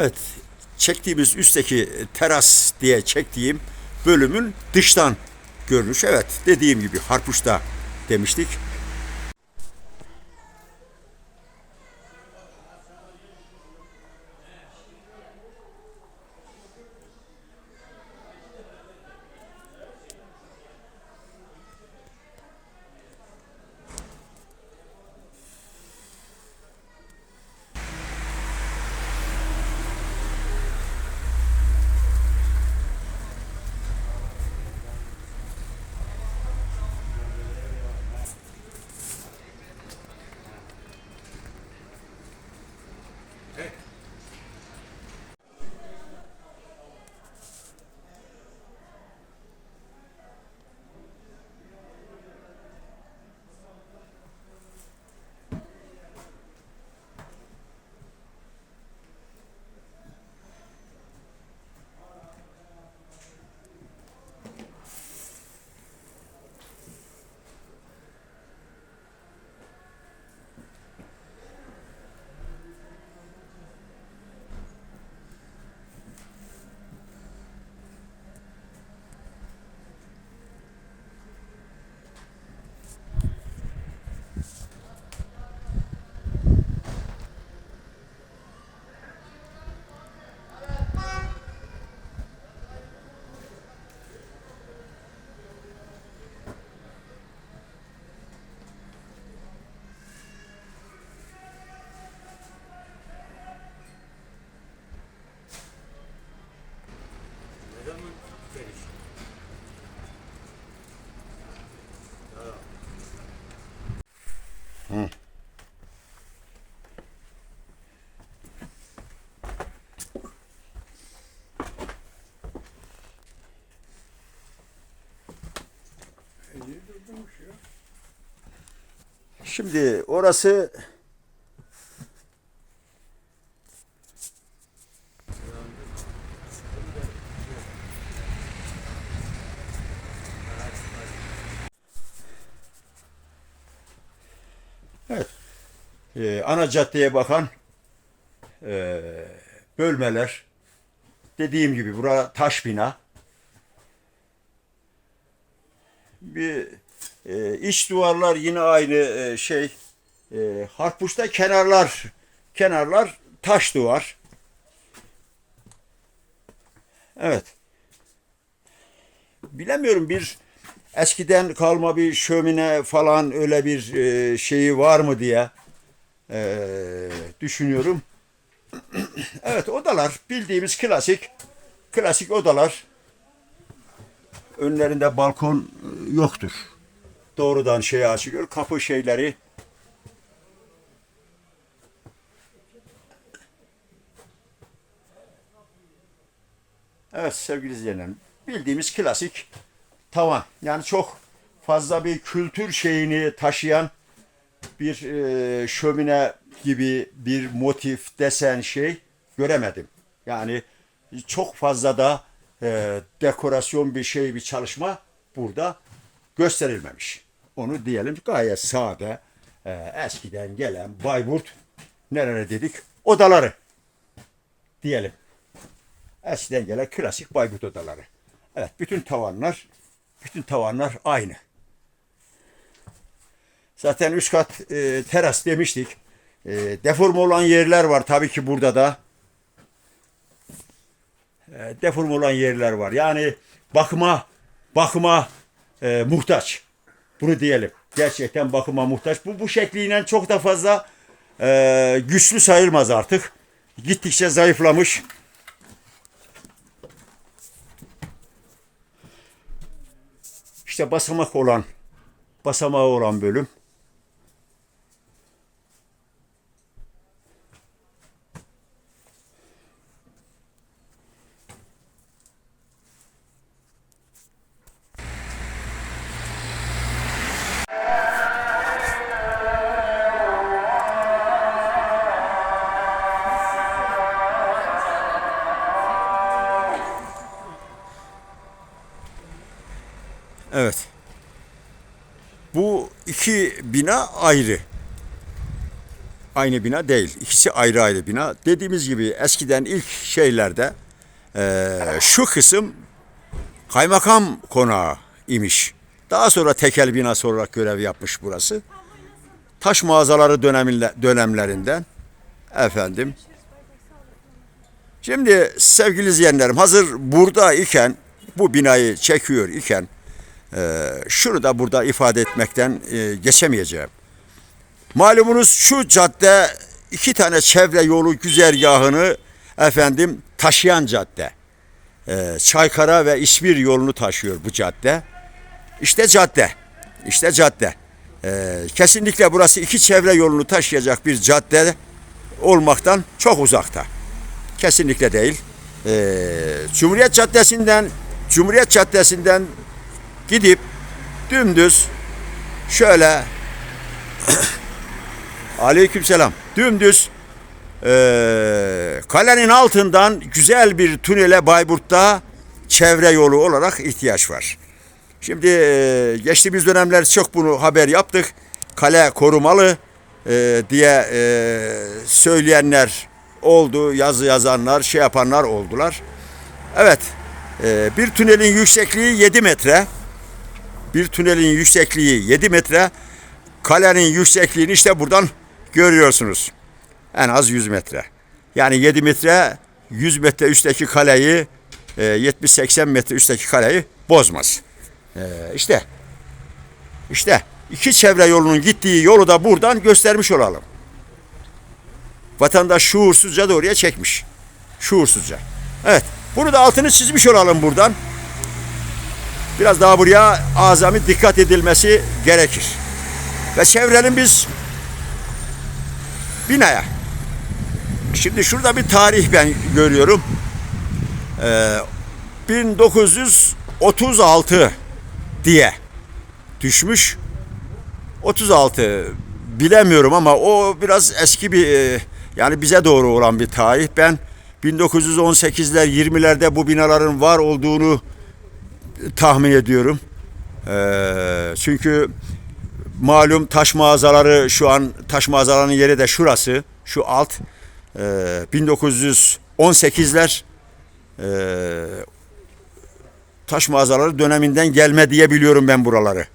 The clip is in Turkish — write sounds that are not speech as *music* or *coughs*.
Evet, çektiğimiz üstteki teras diye çektiğim bölümün dıştan görünüş. Evet, dediğim gibi Harpuş'ta demiştik. Şimdi orası Evet. Ee, ana caddeye bakan ee, bölmeler dediğim gibi bura taş bina. Bir e, iç duvarlar yine aynı e, şey. E, Harpuş'ta kenarlar kenarlar taş duvar. Evet. Bilemiyorum bir eskiden kalma bir şömine falan öyle bir e, şeyi var mı diye e, düşünüyorum. *clears throat* evet odalar bildiğimiz klasik klasik odalar. Önlerinde balkon e, yoktur. Doğrudan şeye açılıyor. Kapı şeyleri Evet sevgili izleyenlerim. Bildiğimiz klasik tavan. Yani çok fazla bir kültür şeyini taşıyan bir e, şömine gibi bir motif, desen şey göremedim. Yani çok fazla da e, dekorasyon bir şey, bir çalışma burada gösterilmemiş. Onu diyelim gayet sade, e, eskiden gelen Bayburt nereye dedik? Odaları diyelim. Eskiden gelen klasik Bayburt odaları. Evet, bütün tavanlar, bütün tavanlar aynı. Zaten üst kat e, teras demiştik. E, deforme olan yerler var tabii ki burada da. E, deforme olan yerler var. Yani bakıma bakıma e, muhtaç. Bunu diyelim. Gerçekten bakıma muhtaç. Bu bu şekliyle çok da fazla e, güçlü sayılmaz artık. Gittikçe zayıflamış. İşte basamak olan basamağı olan bölüm. İki bina ayrı. aynı bina değil. İkisi ayrı ayrı bina. Dediğimiz gibi eskiden ilk şeylerde eee, şu kısım kaymakam konağı imiş. Daha sonra tekel binası olarak görev yapmış burası. Taş mağazaları döneminde, dönemlerinden efendim. Şimdi sevgili izleyenlerim hazır burada iken bu binayı çekiyor iken eee, şunu da burada ifade etmekten eee, geçemeyeceğim. Malumunuz şu cadde iki tane çevre yolu güzergahını efendim taşıyan cadde. Ee, Çaykara ve İsmir yolunu taşıyor bu cadde. İşte cadde. İşte cadde. Ee, kesinlikle burası iki çevre yolunu taşıyacak bir cadde olmaktan çok uzakta. Kesinlikle değil. Ee, Cumhuriyet Caddesi'nden Cumhuriyet Caddesi'nden gidip dümdüz şöyle *coughs* Aleykümselam. Dümdüz eee, kalenin altından güzel bir tünele Bayburt'ta çevre yolu olarak ihtiyaç var. Şimdi eee, geçtiğimiz dönemler çok bunu haber yaptık. Kale korumalı eee, diye eee, söyleyenler oldu, yazı yazanlar, şey yapanlar oldular. Evet, eee, bir tünelin yüksekliği 7 metre. Bir tünelin yüksekliği 7 metre. Kalenin yüksekliğini işte buradan görüyorsunuz. En az 100 metre. Yani 7 metre 100 metre üstteki kaleyi e, 70-80 metre üstteki kaleyi bozmaz. E, işte işte iki çevre yolunun gittiği yolu da buradan göstermiş olalım. Vatandaş şuursuzca da oraya çekmiş. Şuursuzca. Evet. Bunu da altını çizmiş olalım buradan. Biraz daha buraya azami dikkat edilmesi gerekir. Ve çevrenin biz binaya. Şimdi şurada bir tarih ben görüyorum. Ee, 1936 diye düşmüş. 36 bilemiyorum ama o biraz eski bir e, yani bize doğru olan bir tarih. Ben 1918'ler 20'lerde bu binaların var olduğunu tahmin ediyorum. Ee, çünkü malum taş mağazaları şu an taş mağazalarının yeri de şurası. Şu alt e, 1918'ler e, taş mağazaları döneminden gelme diye biliyorum ben buraları.